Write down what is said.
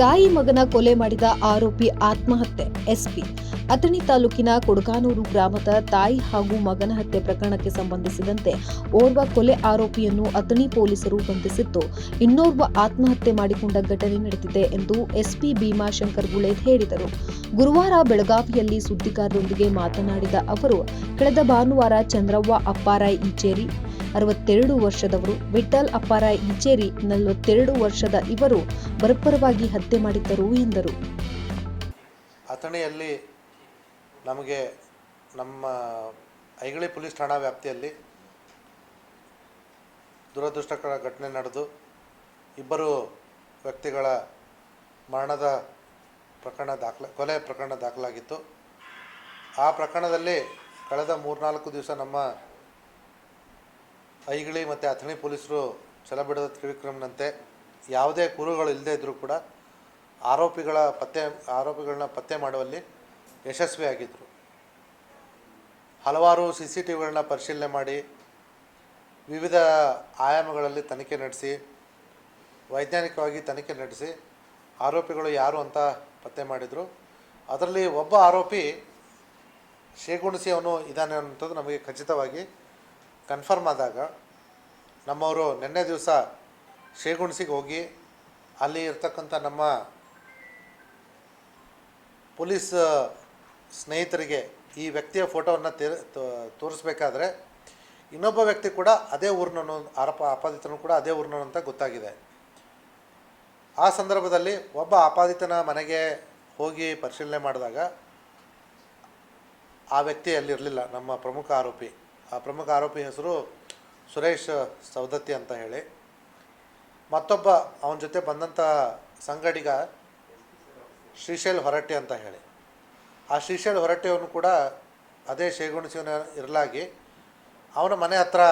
ತಾಯಿ ಮಗನ ಕೊಲೆ ಮಾಡಿದ ಆರೋಪಿ ಆತ್ಮಹತ್ಯೆ, ಎಸ್ಪಿ. ಅಥಣಿ ತಾಲೂಕಿನ ಕೊಡಗಾನೂರು ಗ್ರಾಮದ ತಾಯಿ ಹಾಗೂ ಮಗನ ಹತ್ಯೆ ಪ್ರಕರಣಕ್ಕೆ ಸಂಬಂಧಿಸಿದಂತೆ ಓರ್ವ ಕೊಲೆ ಆರೋಪಿಯನ್ನು ಅಥಣಿ ಪೊಲೀಸರು ಬಂಧಿಸಿದ್ದು ಇನ್ನೋರ್ವ ಆತ್ಮಹತ್ಯೆ ಮಾಡಿಕೊಂಡ ಘಟನೆ ನಡೆದಿದೆ ಎಂದು ಎಸ್ಪಿ ಭೀಮಾಶಂಕರ್ ಗುಳೇದ್ ಹೇಳಿದರು. ಗುರುವಾರ ಬೆಳಗಾವಿಯಲ್ಲಿ ಸುದ್ದಿಗಾರರೊಂದಿಗೆ ಮಾತನಾಡಿದ ಅವರು, ಕಳೆದ ಭಾನುವಾರ ಚಂದ್ರವ್ವ ಅಪ್ಪಾರಾಯ್ ಈಚೇರಿ ಅರವತ್ತೆರಡು ವರ್ಷದವರು ವಿಠಲ್ ಅಪ್ಪಾರಾಯ್ ಇಂಚೇರಿ ನಲವತ್ತೆರಡು ವರ್ಷದ ಇವರು ಬರಪರವಾಗಿ ಹತ್ಯೆ ಮಾಡಿದ್ದರು ಎಂದರು. ಅಥಣಿಯಲ್ಲಿ ನಮಗೆ ನಮ್ಮ ಐಗಳಿ ಪೊಲೀಸ್ ಠಾಣಾ ವ್ಯಾಪ್ತಿಯಲ್ಲಿ ದುರದೃಷ್ಟಕರ ಘಟನೆ ನಡೆದು ಇಬ್ಬರು ವ್ಯಕ್ತಿಗಳ ಮರಣದ ಪ್ರಕರಣ ದಾಖಲ, ಕೊಲೆ ಪ್ರಕರಣ ದಾಖಲಾಗಿತ್ತು. ಆ ಪ್ರಕರಣದಲ್ಲಿ ಕಳೆದ ಮೂರ್ನಾಲ್ಕು ದಿವಸ ನಮ್ಮ ಐಗಿಳಿ ಮತ್ತು ಅಥಣಿ ಪೊಲೀಸರು ಛಲಬಿಡದ ತ್ರಿವಿಕ್ರಮ್ನಂತೆ ಯಾವುದೇ ಕುರುಗಳು ಇಲ್ಲದೇ ಇದ್ದರೂ ಕೂಡ ಆರೋಪಿಗಳ ಪತ್ತೆ, ಆರೋಪಿಗಳನ್ನ ಪತ್ತೆ ಮಾಡುವಲ್ಲಿ ಯಶಸ್ವಿಯಾಗಿದ್ದರು ಹಲವಾರು ಸಿ ಸಿ ಟಿ ವಿಗಳನ್ನ ಪರಿಶೀಲನೆ ಮಾಡಿ, ವಿವಿಧ ಆಯಾಮಗಳಲ್ಲಿ ತನಿಖೆ ನಡೆಸಿ, ವೈಜ್ಞಾನಿಕವಾಗಿ ತನಿಖೆ ನಡೆಸಿ ಆರೋಪಿಗಳು ಯಾರು ಅಂತ ಪತ್ತೆ ಮಾಡಿದರು. ಅದರಲ್ಲಿ ಒಬ್ಬ ಆರೋಪಿ ಶೇಗುಣಿಸಿ ಅವನು ಇದ್ದಾನೆ ಅನ್ನೋಂಥದ್ದು ನಮಗೆ ಖಚಿತವಾಗಿ ಕನ್ಫರ್ಮ್ ಆದಾಗ ನಮ್ಮವರು ನಿನ್ನೆ ದಿವಸ ಶ್ರೀಗುಣಸಿಗೆ ಹೋಗಿ ಅಲ್ಲಿ ಇರ್ತಕ್ಕಂಥ ನಮ್ಮ ಪೊಲೀಸ್ ಸ್ನೇಹಿತರಿಗೆ ಈ ವ್ಯಕ್ತಿಯ ಫೋಟೋವನ್ನು ತೇ, ತೋರಿಸ್ಬೇಕಾದ್ರೆ ಇನ್ನೊಬ್ಬ ವ್ಯಕ್ತಿ ಕೂಡ ಅದೇ ಊರಿನವನು, ಆರೋಪ, ಆಪಾದಿತನು ಕೂಡ ಅದೇ ಊರಿನವನು ಅಂತ ಗೊತ್ತಾಗಿದೆ. ಆ ಸಂದರ್ಭದಲ್ಲಿ ಒಬ್ಬ ಆಪಾದಿತನ ಮನೆಗೆ ಹೋಗಿ ಪರಿಶೀಲನೆ ಮಾಡಿದಾಗ ಆ ವ್ಯಕ್ತಿ ಅಲ್ಲಿರಲಿಲ್ಲ, ನಮ್ಮ ಪ್ರಮುಖ ಆರೋಪಿ. ಆ ಪ್ರಮುಖ ಆರೋಪಿ ಹೆಸರು ಸುರೇಶ್ ಸವದತ್ತಿ ಅಂತ ಹೇಳಿ. ಮತ್ತೊಬ್ಬ ಅವನ ಜೊತೆ ಬಂದಂಥ ಸಂಗಡಿಗ ಶ್ರೀಶೈಲ್ ಹೊರಟ್ಟಿ ಅಂತ ಹೇಳಿ. ಆ ಶ್ರೀಶೈಲ್ ಹೊರಟ್ಟಿಯವನು ಕೂಡ ಅದೇ ಶೇಗುಣಸಿನ ಇರಲಾಗಿ ಅವನ ಮನೆ ಹತ್ರ